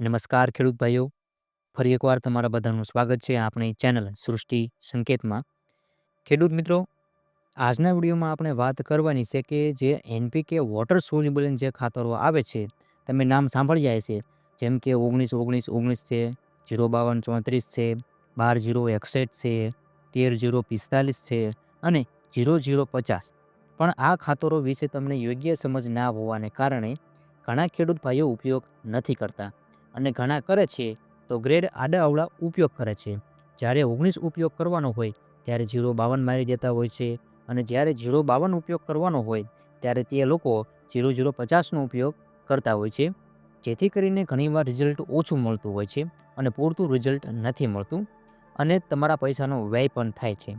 નમસ્કાર ખેડૂત ભાઈઓ. ફરી એકવાર તમારા બધાનું સ્વાગત છે આપણી ચેનલ સૃષ્ટિ સંકેતમાં. ખેડૂત મિત્રો, આજના વિડીયોમાં આપણે વાત કરવાની છે કે જે એનપીકે વોટર સોલ્યુબલન જે ખાતરો આવે છે, તમે નામ સાંભળ્યા છે જેમ કે ઓગણીસ ઓગણીસ ઓગણીસ છે, જીરો બાવન, ચોત્રીસ છે, બાર, જીરો, એકસઠ છે, તેર, જીરો, પિસ્તાલીસ છે અને જીરો જીરો, પચાસ. પણ આ ખાતરો વિશે તમને યોગ્ય સમજ ના હોવાને કારણે ઘણા ખેડૂત ભાઈઓ ઉપયોગ નથી કરતા. અને ઘણા કરે છે, તો ગ્રેડ આડા અવળા ઉપયોગ કરે છે. જ્યારે ઓગણીસ ઉપયોગ કરવાનો હોય, ત્યારે જીરો બાવન મારી દેતા હોય છે. અને જ્યારે જીરો બાવન ઉપયોગ કરવાનો હોય, ત્યારે તે લોકો જીરો જીરો પચાસનો ઉપયોગ કરતા હોય છે. જેથી કરીને ઘણીવાર રિઝલ્ટ ઓછું મળતું હોય છે અને પૂરતું રિઝલ્ટ નથી મળતું અને તમારા પૈસાનો વ્યય પણ થાય છે.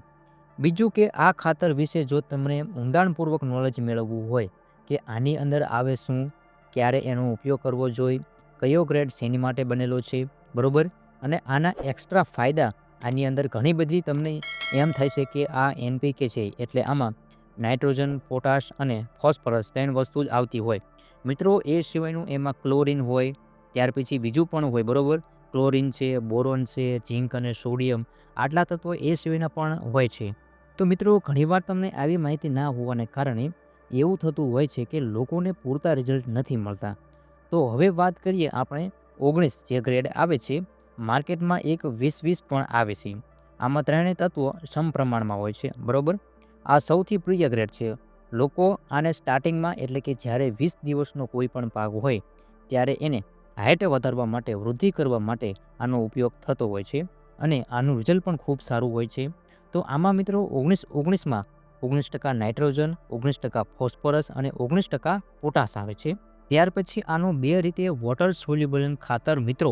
બીજું કે આ ખાતર વિશે જો તમને ઊંડાણપૂર્વક નોલેજ મેળવવું હોય કે આની અંદર આવે શું, ક્યારે એનો ઉપયોગ કરવો જોઈએ કયો ગ્રેડ શેની માટે બનેલો છે, બરોબર? અને આના એક્સ્ટ્રા ફાયદા આની અંદર ઘણી બધી તમને એમ થાય છે કે આ એનપીકે છે, એટલે આમાં નાઇટ્રોજન પોટાશ અને ફોસ્ફરસ ત્રણ વસ્તુ જ આવતી હોય. મિત્રો, એ સિવાયનું એમાં ક્લોરિન હોય, ત્યાર પછી બીજું પણ હોય, બરોબર? ક્લોરિન છે બોરોન છે ઝીંક અને સોડિયમ આટલા તત્વો એ સિવાયના પણ હોય છે. તો મિત્રો, ઘણીવાર તમને આવી માહિતી ના હોવાને કારણે એવું થતું હોય છે કે લોકોને પૂરતા રિઝલ્ટ નથી મળતા. તો હવે વાત કરીએ આપણે ઓગણીસ જે ગ્રેડ આવે છે, માર્કેટમાં એક વીસ વીસ પણ આવે છે. આમાં ત્રણેય તત્વો સમપ્રમાણમાં હોય છે, બરાબર? આ સૌથી પ્રિય ગ્રેડ છે. લોકો આને સ્ટાર્ટિંગમાં એટલે કે જ્યારે વીસ દિવસનો કોઈ પણ પાક હોય, ત્યારે એને હાઇટ વધારવા માટે, વૃદ્ધિ કરવા માટે આનો ઉપયોગ થતો હોય છે અને આનું રિઝલ્ટ પણ ખૂબ સારું હોય છે. તો આમાં મિત્રો ઓગણીસ, ઓગણીસમાં ઓગણીસ ટકા નાઇટ્રોજન, ઓગણીસ ટકા ફોસ્ફરસ અને ઓગણીસ ટકા પોટાશ આવે છે. ત્યાર પછી આનો બે રીતે વોટર સોલ્યુબલ ખાતર મિત્રો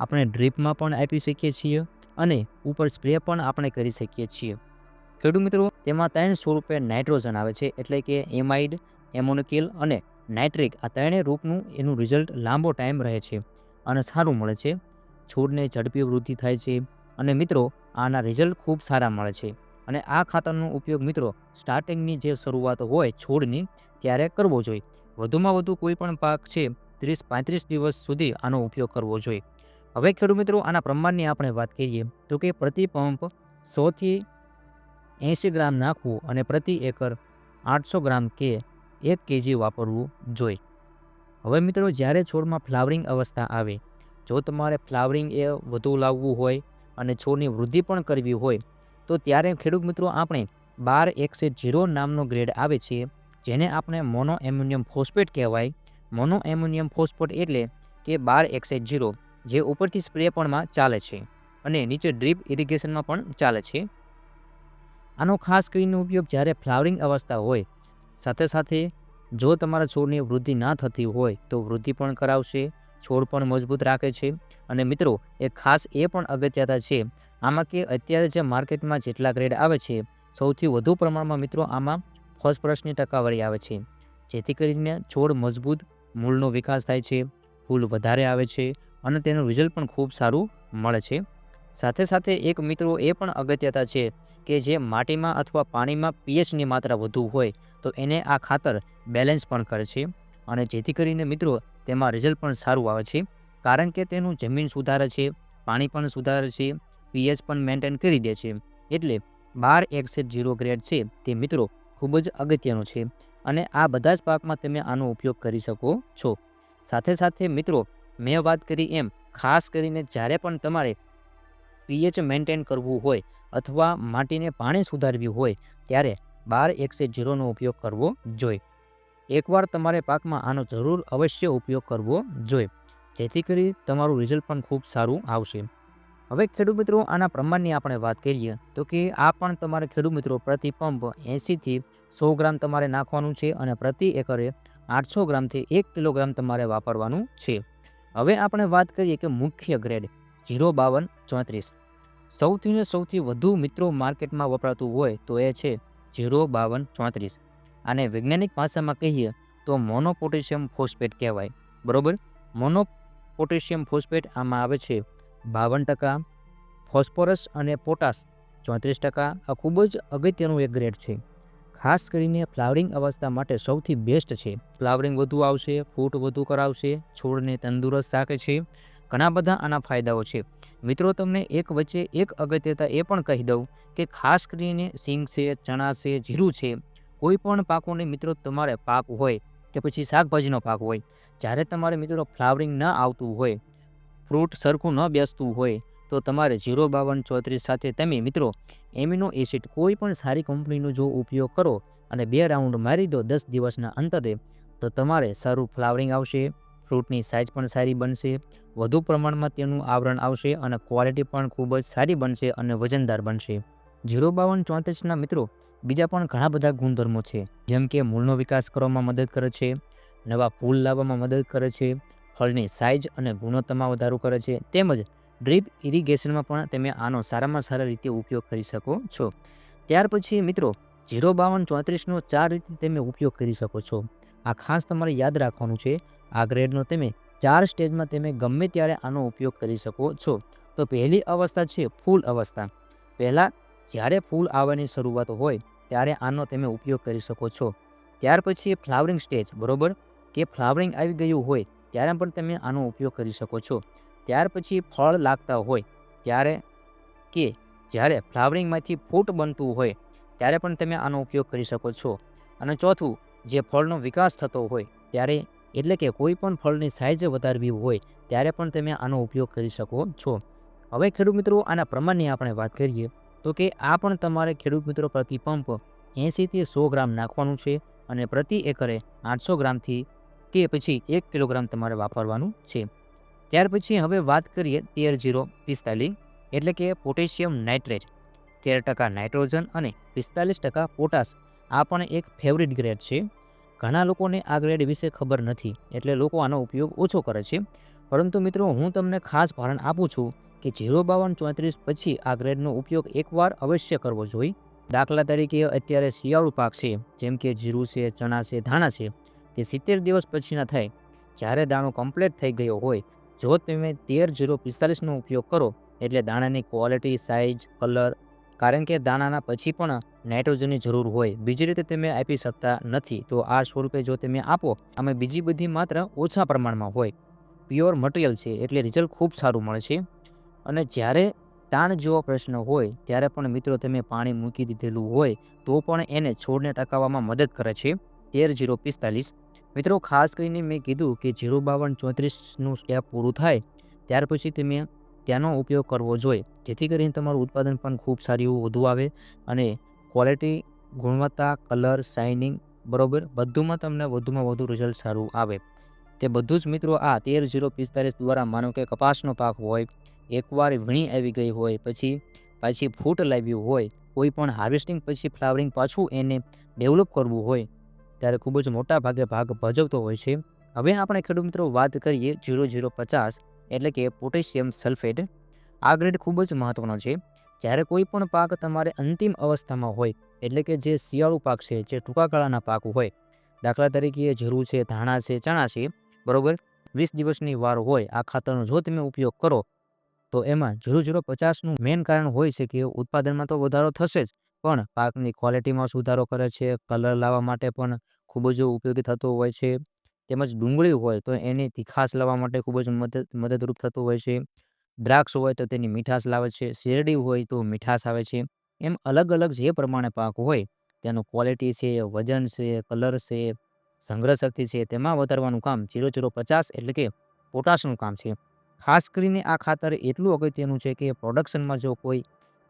આપણે ડ્રીપમાં પણ આપી શકીએ છીએ અને ઉપર સ્પ્રે પણ આપણે કરી શકીએ છીએ. ખેડૂત મિત્રો, તેમાં ત્રણ સ્વરૂપે નાઇટ્રોજન આવે છે, એટલે કે એમાઇડ એમોનિકિલ અને નાઇટ્રિક આ ત્રણેય રૂપનું એનું રિઝલ્ટ લાંબો ટાઈમ રહે છે અને સારું મળે છે. છોડને ઝડપી વૃદ્ધિ થાય છે અને મિત્રો, આના રિઝલ્ટ ખૂબ સારા મળે છે. અને આ ખાતરનો ઉપયોગ મિત્રો સ્ટાર્ટિંગની જે શરૂઆત હોય છોડની, ત્યારે કરવો જોઈએ. વધુમાં વધુ કોઈ પણ પાક છે ત્રીસ પાંત્રીસ દિવસ સુધી આનો ઉપયોગ કરવો જોઈએ. હવે ખેડૂત મિત્રો, આના પ્રમાણની આપણે વાત કરીએ, તો કે પ્રતિ પંપ સોથી એંશી ગ્રામ નાખવું અને પ્રતિ એકર આઠસો ગ્રામ કે એક કેજી વાપરવું જોઈએ. હવે મિત્રો, જ્યારે છોડમાં ફ્લાવરિંગ અવસ્થા આવે, જો તમારે ફ્લાવરિંગ એ વધુ લાવવું હોય અને છોડની વૃદ્ધિ પણ કરવી હોય, તો ત્યારે ખેડૂત મિત્રો, આપણે બાર એકસે જીરો નામનો ગ્રેડ આવે છે જેને આપણે મોનો એમ્યુનિયમ ફોસ્ફેટ કહેવાય. મોનો એમ્યુનિયમ ફોસ્ફેટ એટલે કે બાર એક્સાઇડ જીરો, જે ઉપરથી સ્પ્રે પણમાં ચાલે છે અને નીચે ડ્રીપ ઇરિગેશનમાં પણ ચાલે છે. આનો ખાસ કરીને ઉપયોગ જ્યારે ફ્લાવરિંગ અવસ્થા હોય, સાથે સાથે જો તમારા છોડની વૃદ્ધિ ના થતી હોય, તો વૃદ્ધિ પણ કરાવશે, છોડ પણ મજબૂત રાખે છે. અને મિત્રો, એ ખાસ એ પણ અગત્યતા છે, આમાં કે અત્યારે જે માર્કેટમાં જેટલા ગ્રેડ આવે છે, સૌથી વધુ પ્રમાણમાં મિત્રો આમાં ફોસ્ફરસની ટકાવારી આવે છે. જેથી કરીને છોડ મજબૂત મૂળનો વિકાસ થાય છે, ફૂલ વધારે આવે છે અને તેનું રિઝલ્ટ પણ ખૂબ સારું મળે છે. સાથે સાથે એક મિત્રો એ પણ અગત્યતા છે કે જે માટીમાં અથવા પાણીમાં પીએચની માત્રા વધુ હોય તો એને આ ખાતર બેલેન્સ પણ કરે છે અને જેથી કરીને મિત્રો તેમાં રિઝલ્ટ પણ સારું આવે છે. કારણ કે તેનું જમીન સુધારે છે, પાણી પણ સુધારે છે પીએચ પણ મેન્ટેન કરી દે છે. એટલે બાર એકસેટ જીરો ગ્રેડ છે તે મિત્રો ખૂબ જ અગત્યનું છે અને આ બધા જ પાકમાં તમે આનો ઉપયોગ કરી શકો છો. સાથે સાથે મિત્રો, મેં વાત કરી એમ, ખાસ કરીને જ્યારે પણ તમારે પીએચ મેન્ટેન કરવું હોય અથવા માટીને પાણી સુધારવી હોય, ત્યારે બાર એકસે જીરોનો ઉપયોગ કરવો જોઈએ. એકવાર તમારે પાકમાં આનો જરૂર અવશ્ય ઉપયોગ કરવો જોઈએ. જેથી કરી તમારું રિઝલ્ટ પણ ખૂબ સારું આવશે. હવે ખેડૂત મિત્રો, આના પ્રમાણની આપણે વાત કરીએ તો કે આ પણ તમારે ખેડૂત મિત્રો પ્રતિ પંપ એંસીથી સો ગ્રામ તમારે નાખવાનું છે અને પ્રતિ એકરે આઠસો ગ્રામથી એક કિલોગ્રામ તમારે વાપરવાનું છે. હવે આપણે વાત કરીએ કે મુખ્ય ગ્રેડ જીરો બાવન ચોત્રીસ. સૌથી ને સૌથી વધુ મિત્રો માર્કેટમાં વપરાતું હોય તો એ છે જીરો બાવન ચોત્રીસ. આને વૈજ્ઞાનિક ભાષામાં કહીએ તો મોનોપોટેશિયમ ફોસ્ફેટ કહેવાય. બરાબર? મોનો પોટેશિયમ ફોસ્ફેટ આમાં આવે છે બાવન ટકા, ફોસ્ફરસ અને પોટાશ ચોત્રીસ ટકા, આ ખૂબ જ અગત્યનું એક ગ્રેડ છે. ખાસ કરીને ફ્લાવરિંગ અવસ્થા માટે સૌથી બેસ્ટ છે. ફ્લાવરિંગ વધુ આવશે, ફૂટ વધુ કરાવશે, છોડને તંદુરસ્ત રાખે છે. ઘણા બધા આના ફાયદાઓ છે. મિત્રો, તમને એક વચ્ચે એક અગત્યતા એ પણ કહી દઉં કે ખાસ કરીને સિંગ છે, ચણા છે, જીરું છે, કોઈ પણ પાકોને મિત્રો તમારે પાક હોય કે પછી શાકભાજીનો પાક હોય, જ્યારે તમારે મિત્રો ફ્લાવરિંગ ન આવતું હોય ફ્રૂટ સરખું ન બેસતું હોય, તો તમારે જીરો બાવન ચોત્રીસ સાથે તમે મિત્રો એમિનો એસિડ કોઈ પણ સારી કંપનીનો જો ઉપયોગ કરો અને બે રાઉન્ડ મારી દો દસ દિવસના અંતરે, તો તમારે સારું ફ્લાવરિંગ આવશે, ફ્રૂટની સાઇઝ પણ સારી બનશે, વધુ પ્રમાણમાં તેનું આવરણ આવશે અને ક્વોલિટી પણ ખૂબ જ સારી બનશે અને વજનદાર બનશે. જીરો બાવન ચોત્રીસના મિત્રો બીજા પણ ઘણા બધા ગુણધર્મો છે, જેમ કે મૂળનો વિકાસ કરવામાં મદદ કરે છે, નવા ફૂલ લાવવામાં મદદ કરે છે ફળની સાઇઝ અને ગુણવત્તામાં વધારો કરે છે. તેમજ ડ્રીપ ઇરિગેશનમાં પણ તમે આનો સારામાં સારા રીતે ઉપયોગ કરી શકો છો. ત્યાર પછી મિત્રો, જીરો બાવન ચોત્રીસનો ચાર રીતે તમે ઉપયોગ કરી શકો છો. આ ખાસ તમારે યાદ રાખવાનું છે, આ ગ્રેડનો તમે ચાર સ્ટેજમાં તમે ગમે ત્યારે આનો ઉપયોગ કરી શકો છો. તો પહેલી અવસ્થા છે ફૂલ અવસ્થા. પહેલાં જ્યારે ફૂલ આવવાની શરૂઆત હોય, ત્યારે આનો તમે ઉપયોગ કરી શકો છો. ત્યાર પછી ફ્લાવરિંગ સ્ટેજ બરોબર? કે ફ્લાવરિંગ આવી ગયું હોય ત્યારે પણ તમે આનો ઉપયોગ કરી શકો છો. ત્યાર પછી ફળ લાગતા હોય, ત્યારે કે જ્યારે ફ્લાવરિંગમાંથી ફૂટ બનતું હોય, ત્યારે પણ તમે આનો ઉપયોગ કરી શકો છો. અને ચોથું, જે ફળનો વિકાસ થતો હોય, ત્યારે એટલે કે કોઈ પણ ફળની સાઇઝ વધારવી હોય, ત્યારે પણ તમે આનો ઉપયોગ કરી શકો છો. હવે ખેડૂત મિત્રો, આના પ્રમાણની આપણે વાત કરીએ, તો કે આ પણ તમારે ખેડૂત મિત્રો પ્રતિ પંપ એંશીથી સો ગ્રામ નાખવાનું છે અને પ્રતિ એકરે આઠસો ગ્રામથી કે પછી એક કિલોગ્રામ તમારે વાપરવાનું છે. ત્યાર પછી હવે વાત કરીએ તેર જીરો પિસ્તાલીસ, એટલે કે પોટેશિયમ નાઇટ્રેટ. તેર ટકા નાઇટ્રોજન અને પિસ્તાલીસ ટકા પોટાશ આ પણ એક ફેવરિટ ગ્રેડ છે. ઘણા લોકોને આ ગ્રેડ વિશે ખબર નથી, એટલે લોકો આનો ઉપયોગ ઓછો કરે છે. પરંતુ મિત્રો, હું તમને ખાસ ભારણ આપું છું કે જીરો બાવન ચોત્રીસ પછી આ ગ્રેડનો ઉપયોગ એકવાર અવશ્ય કરવો જોઈએ. દાખલા તરીકે અત્યારે શિયાળુ પાક છે, જેમ કે જીરું છે, ચણા છે, ધાણા છે. તે સિત્તેર દિવસ પછીના થાય. જ્યારે દાણો કમ્પ્લીટ થઈ ગયો હોય, જો તમે તેર જીરો પિસ્તાલીસનો ઉપયોગ કરો, એટલે દાણાની ક્વોલિટી સાઇઝ કલર કારણ કે દાણાના પછી પણ નાઇટ્રોજનની જરૂર હોય. બીજી રીતે તમે આપી શકતા નથી, તો આ સ્વરૂપે જો તમે આપો, આમાં બીજી બધી માત્ર ઓછા પ્રમાણમાં હોય. પ્યોર મટીરિયલ છે, એટલે રિઝલ્ટ ખૂબ સારું મળે છે. અને જ્યારે તાણ જેવો પ્રશ્ન હોય, ત્યારે પણ મિત્રો તમે પાણી મૂકી દીધેલું હોય, તો પણ એને છોડને ટકાવવામાં મદદ કરે છે. તેર જીરો પિસ્તાલીસ. મિત્રો, ખાસ કરીને મેં કીધું કે જીરો બાવન ચોત્રીસનું સ્ટેપ પૂરું થાય, ત્યાર પછી તમે ત્યાંનો ઉપયોગ કરવો જોઈએ. જેથી કરીને તમારું ઉત્પાદન પણ ખૂબ સારું એવું વધુ આવે અને ક્વોલિટી ગુણવત્તા કલર શાઇનિંગ બરોબર, બધુંમાં તમને વધુમાં વધુ રિઝલ્ટ સારું આવે. તે બધું જ મિત્રો, આ તેર જીરો પિસ્તાલીસ દ્વારા માનો કે કપાસનો પાક હોય, એકવાર વીણી આવી ગઈ હોય, પછી પાછી ફૂટ લાવ્યું હોય, કોઈ પણ હાર્વેસ્ટિંગ પછી ફ્લાવરિંગ પાછું એને ડેવલપ કરવું હોય ત્યારે ખૂબ જ મોટા ભાગે ભાગ ભજવતો હોય છે. હવે આપણે ખેડૂત મિત્રો વાત કરીએ જીરો જીરો પચાસ એટલે કે પોટેશિયમ સલ્ફેટ. આ ગ્રેડ ખૂબ જ મહત્ત્વનો છે. જ્યારે કોઈ પણ પાક તમારે અંતિમ અવસ્થામાં હોય, એટલે કે જે શિયાળુ પાક છે, જે ટૂંકા ગાળાના પાક હોય, દાખલા તરીકે જીરું છે, ધાણા છે, ચણા છે, બરાબર? વીસ દિવસની વાર હોય, આ ખાતરનો જો તમે ઉપયોગ કરો, તો એમાં જીરો જીરો પચાસનું મેઇન કારણ હોય છે કે ઉત્પાદનમાં તો વધારો થશે જ. પણ પાકની ક્વોલિટીમાં સુધારો કરે છે, કલર લાવવા માટે પણ ખૂબ જ ઉપયોગી થતો હોય છે. તેમજ ડુંગળી હોય તો એની તીખાશ લાવવા માટે ખૂબ જ મદદ, મદદરૂપ થતું હોય છે. દ્રાક્ષ હોય તો તેની મીઠાશ લાવે છે. શેરડી હોય તો મીઠાશ આવે છે. એમ અલગ અલગ જે પ્રમાણે પાક હોય, તેનું ક્વોલિટી છે, વજન છે કલર છે સંગ્રહ શક્તિ છે, તેમાં વધારવાનું કામ જીરો જીરો પચાસ એટલે કે પોટાશનું કામ છે. ખાસ કરીને આ ખાતર એટલું અગત્યનું છે કે પ્રોડક્શનમાં જો કોઈ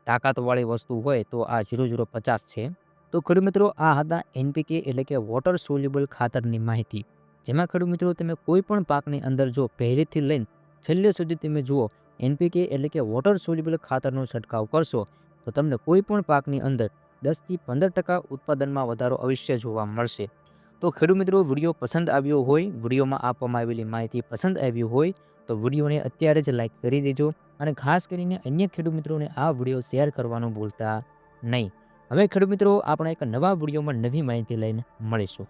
તાકાતવાળી વસ્તુ હોય તો આ જીરો જીરો પચાસ છે. તો ખેડૂત મિત્રો, આ હતા એનપીકે એટલે કે વોટર સોલ્યુબલ ખાતરની માહિતી. જેમાં ખેડૂત મિત્રો, તમે કોઈ પણ પાકની અંદર જો પહેલેથી લઈને છેલ્લે સુધી તમે જુઓ એનપીકે એટલે કે વોટર સોલ્યુબલ ખાતરનો છંટકાવ કરશો, તો તમને કોઈ પણ પાકની અંદર દસથી પંદર ટકા ઉત્પાદનમાં વધારો અવશ્ય જોવા મળશે. તો ખેડૂત મિત્રો, વીડિયો પસંદ આવ્યો હોય, વિડીયોમાં આપવામાં આવેલી માહિતી પસંદ આવી હોય, તો વિડીયોને અત્યારે જ લાઇક કરી દેજો અને ખાસ કરીને અન્ય ખેડૂત મિત્રોને આ વીડિયો શેર કરવાનું ભૂલતા નહીં. હવે ખેડૂત મિત્રો આપણે એક નવા વિડીયોમાં નવી માહિતી લઈને મળીશું.